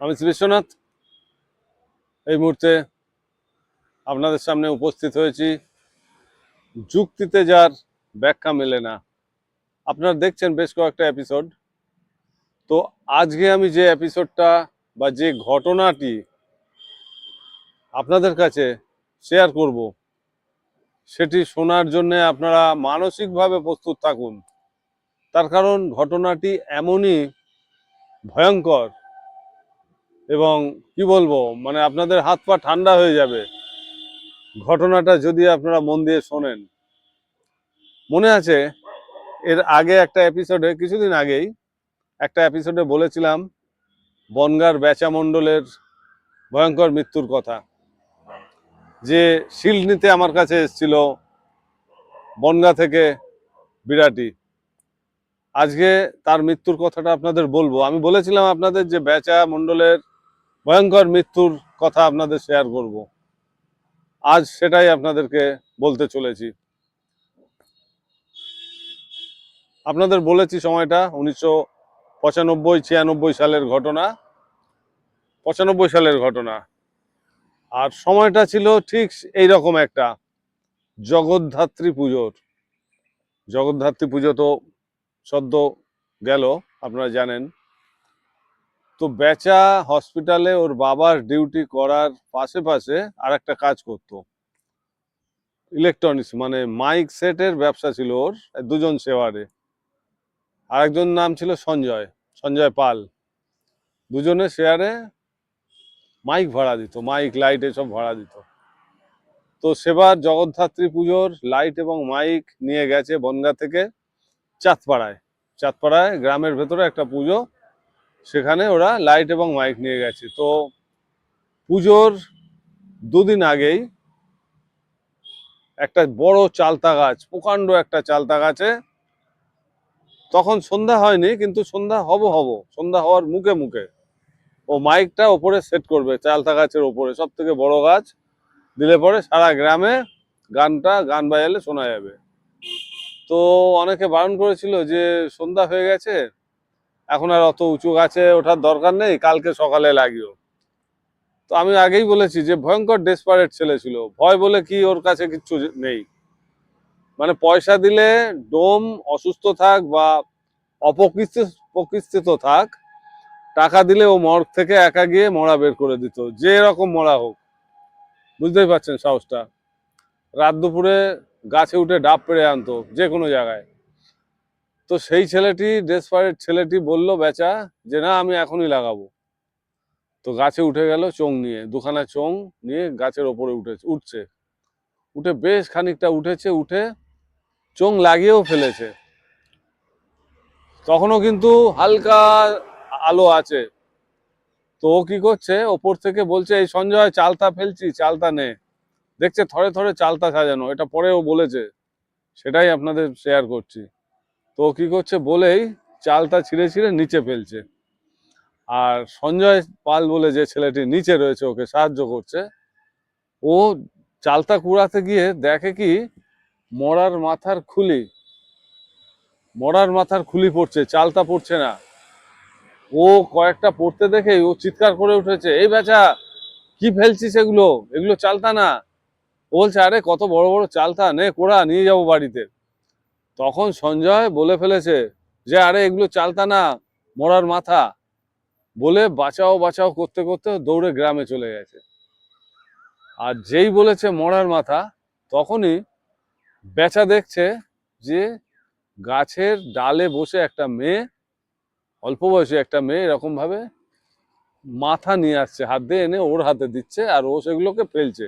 আমি শ্রী বিশ্বনাথ। এই মুহূর্তে আপনাদের সামনে উপস্থিত হয়েছি। যুক্তিতে যার ব্যাখ্যা মেলে না। আপনারা দেখছেন বেশ কয়েকটা এপিসোড তো আজকে আমি যে এপিসোডটা বা যে ঘটনাটি আপনাদের কাছে শেয়ার করব, সেটি শোনার জন্য আপনারা মানসিকভাবে প্রস্তুত থাকুন। তার কারণ ঘটনাটি এমনই ভয়ঙ্কর এবং কি বলব মানে আপনাদের হাত পা ঠান্ডা হয়ে যাবে। ঘটনাটা যদি আপনারা মন দিয়ে শোনেন। মনে আছে, এর আগে একটা এপিসোডে কিছুদিন আগেই একটা এপিসোডে বলেছিলাম, বনগার বেচা মণ্ডলের ভয়ঙ্কর মৃত্যুর কথা। যে শিল্ড নিতে আমার কাছে এসেছিল বনগা থেকে বিরাটি। আজকে তার মৃত্যুর কথাটা আপনাদের বলব। আমি বলেছিলাম আপনাদের যে বেচা মণ্ডলের ভয়ঙ্কর মৃত্যুর কথা আপনাদের শেয়ার করব। আজ সেটাই আপনাদেরকে বলতে চলেছি। আপনাদের বলেছি সময়টা, উনিশশো পঁচানব্বই, ছিয়ানব্বই সালের ঘটনা। পঁচানব্বই সালের ঘটনা। আর সময়টা ছিল ঠিক এই রকম একটা, জগদ্ধাত্রী পুজোর। জগদ্ধাত্রী পুজো তো সদ্য গেল, আপনারা জানেন। তো বেচা হসপিটালে ওর বাবার ডিউটি করার পাশে পাশে আর একটা কাজ করতো। ইলেকট্রনিক্স মানে মাইক সেটের ব্যবসা ছিল ওর, দুজন সেওয়ারে আর একজন নাম ছিল সঞ্জয় সঞ্জয় পাল। দুজনে শেয়ারে মাইক ভাড়া দিত, মাইক, লাইট এসব ভাড়া দিত। তো সেবার জগদ্ধাত্রী পুজোর লাইট এবং মাইক নিয়ে গেছে বনগা থেকে চাঁদপাড়ায়। চাঁদপাড়ায় গ্রামের ভেতরে একটা পুজো সেখানে ওরা লাইট এবং মাইক নিয়ে গেছে। তো পুজোর দুদিন আগেই একটা বড় চালতা গাছ, প্রকাণ্ড একটা চালতা গাছে তখন সন্ধ্যা হয়নি, কিন্তু সন্ধ্যা হব হব, সন্ধ্যা হওয়ার মুখে মুখে ও মাইকটা ওপরে সেট করবে, চালতা গাছের ওপরে সব থেকে বড় গাছ। দিলে পরে সারা গ্রামে গানটা, গান বাজালে শোনা যাবে। তো অনেকে বারণ করেছিল যে সন্ধ্যা হয়ে গেছে এখন আর অত উঁচু গাছে ওঠার দরকার নেই, কালকে সকালে লাগিও। তো আমি আগেই বলেছি যে ভয়ঙ্কর ডেসপারেট ছেলে ছিল। ভয় বলে কি ওর কাছে কিচ্ছু নেই। মানে পয়সা দিলে ডোম অসুস্থ থাক বা প্রকৃষ্টিত থাক, টাকা দিলে ও মর্গ থেকে একা গিয়ে মরা বের করে দিত, যে রকম মরা হোক। বুঝতেই পারছেন সাহসটা? রাত দুপুরে গাছে উঠে ডাব পেড়ে আনতো, যে কোনো জায়গায়। তো সেই ছেলেটি ডেসপারেট ছেলেটি বলল, বেচা, যে না, আমি এখনই লাগাবো। তো গাছে উঠে গেল চোং নিয়ে, দুখানা চোং নিয়ে গাছের ওপরে উঠেছে উঠছে। উঠে বেশ খানিকটা উঠেছে, উঠে চোং লাগিয়েও ফেলেছে। তখনও কিন্তু হালকা আলো আছে। তো ও কি করছে? ওপর থেকে বলছে, এই সঞ্জয়, চালতা ফেলছি, চালতা নে। দেখছে থরে থরে চালতা সাজানো, এটা পরেও বলেছে। সেটাই আপনাদের শেয়ার করছি। তো কি করছে? বলেই চালতা ছিঁড়ে ছিঁড়ে নিচে ফেলছে। আর সঞ্জয় পাল বলে যে ছেলেটি নিচে রয়েছে, ওকে সাহায্য করছে, ও চালতা কুড়াতে গিয়ে দেখে কি মরার মাথার খুলি, মরার মাথার খুলি পড়ছে চালতা পড়ছে না। ও কয়েকটা পড়তে দেখে ও চিৎকার করে উঠেছে, এই বেচা, কি ফেলছিস এগুলো? এগুলো চালতা না। বলছে, আরে কত বড় বড় চালতা নে, কোড়া, নিয়ে যাব বাড়িতে। তখন সঞ্জয় বলে ফেলেছে যে, আরে, এগুলো চালতা না, মরার মাথা। বলে বাঁচাও বাঁচাও করতে করতে দৌড়ে গ্রামে চলে গেছে। আর যেই বলেছে মরার মাথা, তখনই বেচা দেখছে যে, গাছের ডালে বসে একটা মেয়ে, অল্প বয়সী একটা মেয়ে এরকম ভাবে মাথা নিয়ে আসছে, হাত দিয়ে এনে ওর হাতে দিচ্ছে আর ও সেগুলোকে ফেলছে।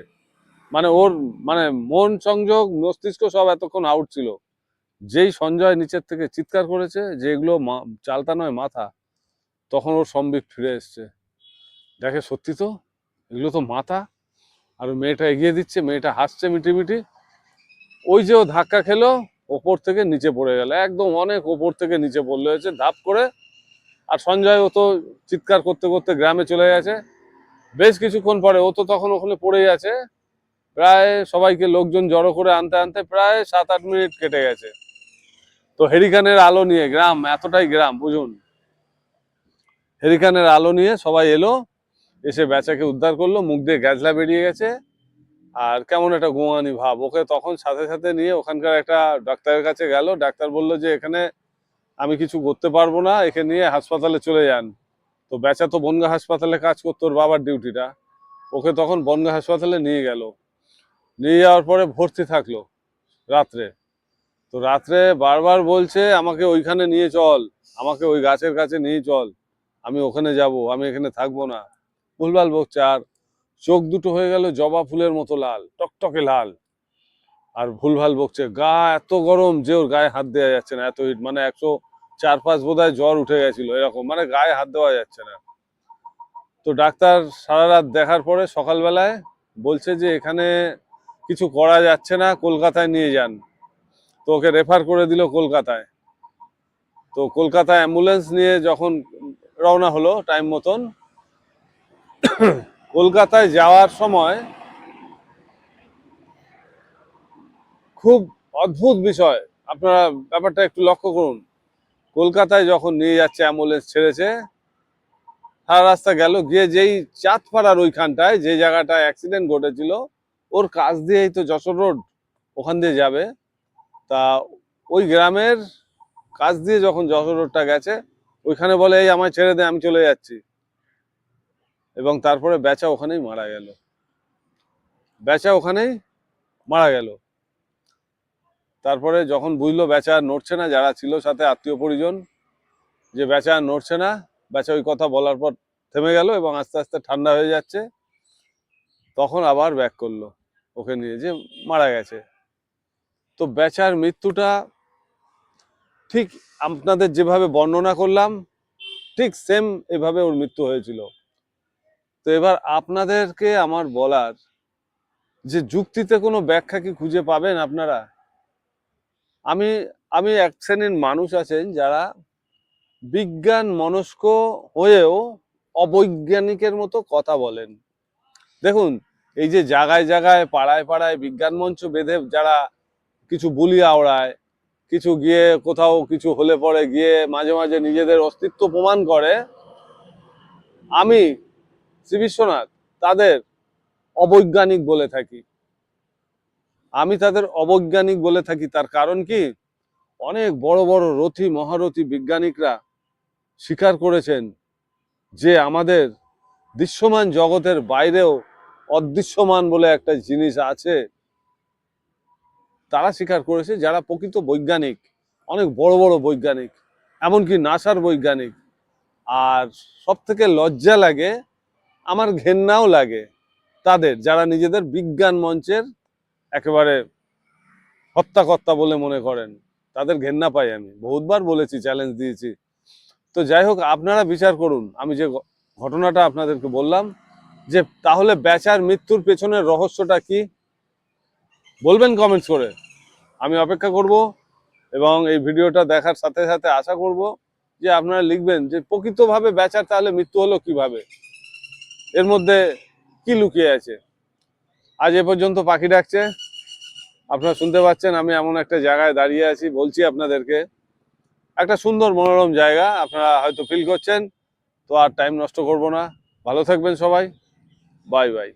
মানে ওর মানে মন সংযোগ, মস্তিষ্ক সব এতক্ষণ আউট ছিল। যেই সঞ্জয় নিচের থেকে চিৎকার করেছে যে এগুলো চালতা নয়, মাথা, তখন ওর সম্বিত ফিরে এসছে। দেখে সত্যি তো? এগুলো তো মাথা? আর মেয়েটা এগিয়ে দিচ্ছে, মেয়েটা হাসছে মিটিমিটি। ওই যে ও ধাক্কা খেলো, ওপর থেকে নিচে পড়ে গেল। একদম অনেক ওপর থেকে নিচে পড়লে হয়েছে, ধাপ করে। আর সঞ্জয় ও তো চিৎকার করতে করতে গ্রামে চলে গেছে। বেশ কিছুক্ষণ পরে ও তো তখন ওখানে পড়েই আছে। প্রায় সবাইকে লোকজন জড়ো করে আনতে আনতে প্রায় সাত আট মিনিট কেটে গেছে। তো হেরিকানের আলো নিয়ে গ্রাম, এতটাই গ্রাম, বুঝুন। হেরিকানের আলো নিয়ে সবাই এলো, এসে বেচাকে উদ্ধার করল, মুখ দিয়ে গ্যাজলা বেরিয়ে গেছে। আর কেমন একটা গোয়ানি ভাব, ওকে তখন সাথে সাথে নিয়ে ওখানকার একটা ডাক্তারের কাছে গেল। ডাক্তার বলল যে, এখানে আমি কিছু করতে পারব না, একে নিয়ে হাসপাতালে চলে যান। তো বেচা তো বনগা হাসপাতালে কাজ করতো ওর বাবার ডিউটিটা। ওকে তখন বনগা হাসপাতালে নিয়ে গেল। নিয়ে যাওয়ার পরে ভর্তি থাকল রাত্রে। তো রাত্রে বারবার বলছে, আমাকে ওইখানে নিয়ে চল, আমাকে ওই গাছের কাছে নিয়ে চল, আমি ওখানে যাব, আমি এখানে থাকব না। ভুলভাল বকছে, আর চোখ দুটো হয়ে গেল জবা ফুলের মতো লাল, টকটকে লাল। আর ভুলভাল বকছে, গা এত গরম যে ওর গায়ে হাত দেওয়া যাচ্ছে না, এত হিট মানে একশো চার পাঁচ বোধহয় জ্বর উঠে গেছিল, এরকম মানে গায়ে হাত দেওয়া যাচ্ছে না। তো ডাক্তার সারা রাত দেখার পরে সকালবেলায় বলছে যে, এখানে কিছু করা যাচ্ছে না, কলকাতায় নিয়ে যান। তো ওকে রেফার করে দিল কলকাতায়। তো কলকাতায় অ্যাম্বুলেন্স নিয়ে যখন রওনা হলো টাইম মতন, কলকাতায় যাওয়ার সময় খুব অদ্ভুত বিষয়। আপনারা ব্যাপারটা একটু লক্ষ্য করুন। কলকাতায় যখন নিয়ে যাচ্ছে অ্যাম্বুলেন্স ছেড়েছে, সারা রাস্তা গেল, গিয়ে যেই চাঁদপাড়ার ওইখানটায়, যে জায়গাটায় অ্যাক্সিডেন্ট ঘটেছিল, ওর কাছ দিয়েই তো যশোর রোড ওখান দিয়ে যাবে। তা ওই গ্রামের কাছ দিয়ে যখন যশোর রোডটা গেছে, ওইখানে বলে, এই আমায় ছেড়ে দে, আমি চলে যাচ্ছি। এবং তারপরে বেচা ওখানেই মারা গেল। বেচা ওখানেই মারা গেল। তারপরে যখন বুঝলো বেচা নড়ছে না, যারা ছিল সাথে আত্মীয় পরিজন, যে বেচা নড়ছে না, বেচা ওই কথা বলার পর থেমে গেল এবং আস্তে আস্তে ঠান্ডা হয়ে যাচ্ছে। তখন আবার ব্যাক করল, ওকে নিয়ে যে মারা গেছে। তো বেচার মৃত্যুটা ঠিক আপনাদের যেভাবে বর্ণনা করলাম, ঠিক সেম এভাবে ওর মৃত্যু হয়েছিল। তো এবার আপনাদেরকে আমার বলার যে যুক্তিতে কোনো ব্যাখ্যা কি খুঁজে পাবেন আপনারা? আমি আমি এক শ্রেণির মানুষ আছেন যারা বিজ্ঞান মনস্ক হয়েও অবৈজ্ঞানিকের মতো কথা বলেন। দেখুন, এই যে জায়গায় জায়গায় পাড়ায় পাড়ায় বিজ্ঞান মঞ্চ বেঁধে যারা কিছু বুলি আওড়ায়, কিছু গিয়ে কোথাও কিছু হলে পরে গিয়ে মাঝে মাঝে নিজেদের অস্তিত্ব প্রমাণ করে। আমি শ্রী বিশ্বনাথ তাদের অবৈজ্ঞানিক বলে থাকি। আমি তাদের অবৈজ্ঞানিক বলে থাকি তার কারণ কি? অনেক বড় বড় রথী, মহারথী বিজ্ঞানিকরা স্বীকার করেছেন যে আমাদের দৃশ্যমান জগতের বাইরেও অদৃশ্যমান বলে একটা জিনিস আছে। তারা স্বীকার করেছে যারা প্রকৃত বৈজ্ঞানিক, অনেক বড় বড় বৈজ্ঞানিক, এমনকি নাসার বৈজ্ঞানিক। আর সব থেকে লজ্জা লাগে, আমার ঘেন্নাও লাগে তাদের, যারা নিজেদের বিজ্ঞান মঞ্চের একেবারে হত্যাকর্তা বলে মনে করেন। তাদের ঘেন্না পাই আমি। বহুতবার বলেছি চ্যালেঞ্জ দিয়েছি। তো যাই হোক, আপনারা বিচার করুন। আমি যে ঘটনাটা আপনাদেরকে বললাম, যে তাহলে বেচার মৃত্যুর পেছনের রহস্যটা কি? বলবেন কমেন্টস করে। আমি অপেক্ষা করব এবং এই ভিডিওটা দেখার সাথে সাথে আশা করব যে আপনারা লিখবেন যে প্রকৃতভাবে বেচার তাহলে মৃত্যু হলো কীভাবে? এর মধ্যে কি লুকিয়ে আছে? আজ এ পর্যন্ত পাখি ডাকছে। আপনারা শুনতে পাচ্ছেন আমি এমন একটা জায়গায় দাঁড়িয়ে আছি, বলছি আপনাদেরকে। একটা সুন্দর মনোরম জায়গা, আপনারা হয়তো ফিল করছেন। তো আর টাইম নষ্ট করব না। ভালো থাকবেন সবাই। Bye bye